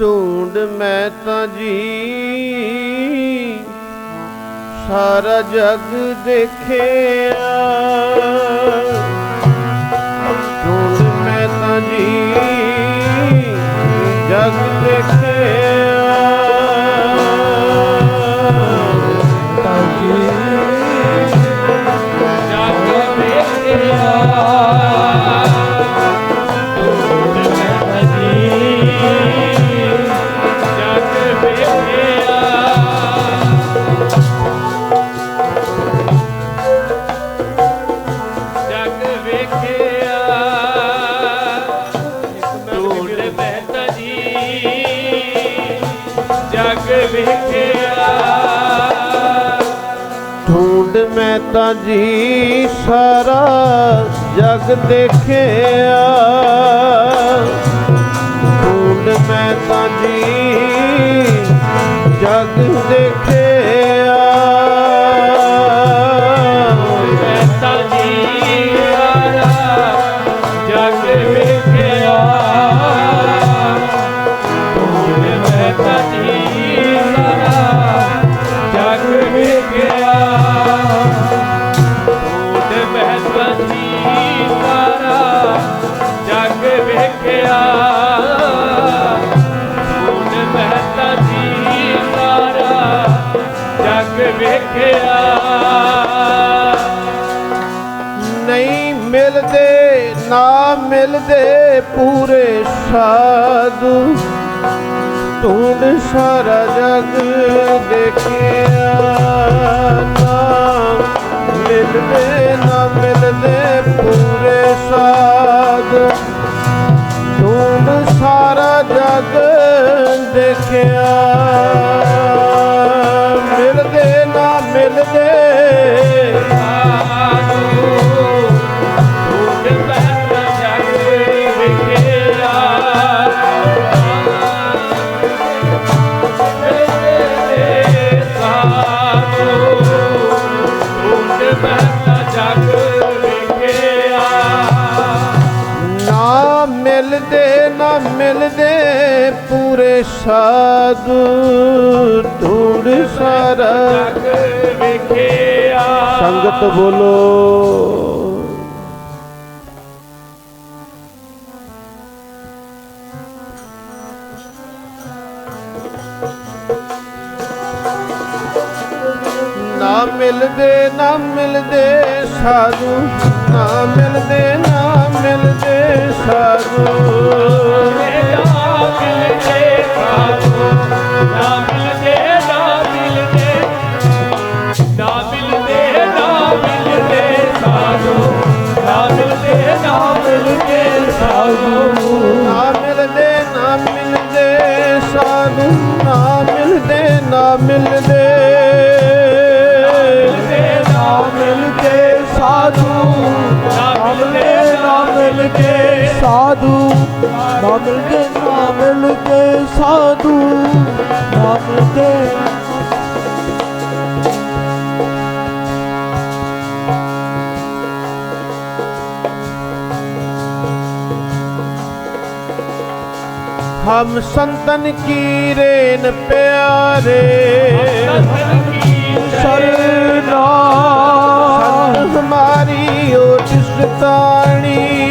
ਢੂੰਡ ਮੈਂ ਤਾਂ ਜੀ। ਸਾਰਾ ਜਗ ਦੇਖਿਆ। ਢੂੰਡ ਮੈਂ ਤਾਂ ਜੀ। ਜਗ ਦੇਖਿਆ। ਜਗ ਵੇਖਿਆ। ਢੂੰਡ ਮੈਂ ਤਾਂ ਜੀ ਸਾਰਾ ਜਗ ਦੇਖਿਆ। ਢੂੰਡ ਮੈਂ ਤਾਂ ਜੀ ਜਗ ਦੇਖਿਆ। ਵੇਖਿਆ। ਨਹੀਂ ਮਿਲਦੇ, ਨਾ ਮਿਲਦੇ ਪੂਰੇ ਸਾਧੂ। ਢੂੰਡ ਸਾਰਾ ਜਗ ਦੇਖਿਆ। ਨਾ ਮਿਲਦੇ ਨਾ ਮਿਲਦੇ ਪੂਰੇ ਸਾਧੂ। ਢੂੰਡ ਸਾਰਾ ਜਗ ਦੇਖਿਆ। ਮਿਲਦੇ ਨਾ ਮਿਲਦੇ ਪੂਰੇ ਸਾਧੂ ਢੂੰਡ ਸਾਰਾ। ਸੰਗਤ ਬੋਲੋ। ਨਾ ਮਿਲਦੇ ਨਾ ਮਿਲਦੇ ਸਾਧੂ। ਨਾ ਮਿਲਦੇ ਨਾ ਮਿਲਦੇ ਸਾਧੂ। ਨਾ ਨਾ ਮਿਲਦੇ ਨਾ ਮਿਲਦੇ ਸਾਧੂ। ਨਾ ਮਿਲਦੇ ਹਮ ਸੰਤਨ ਕੀ ਰੇਨ ਪਿਆਰੇ। ਸਰਨਾ ਸੰਤ ਹਮਾਰੀ ਓਟ ਸਤਾਣੀ ਹਮਾਰੀ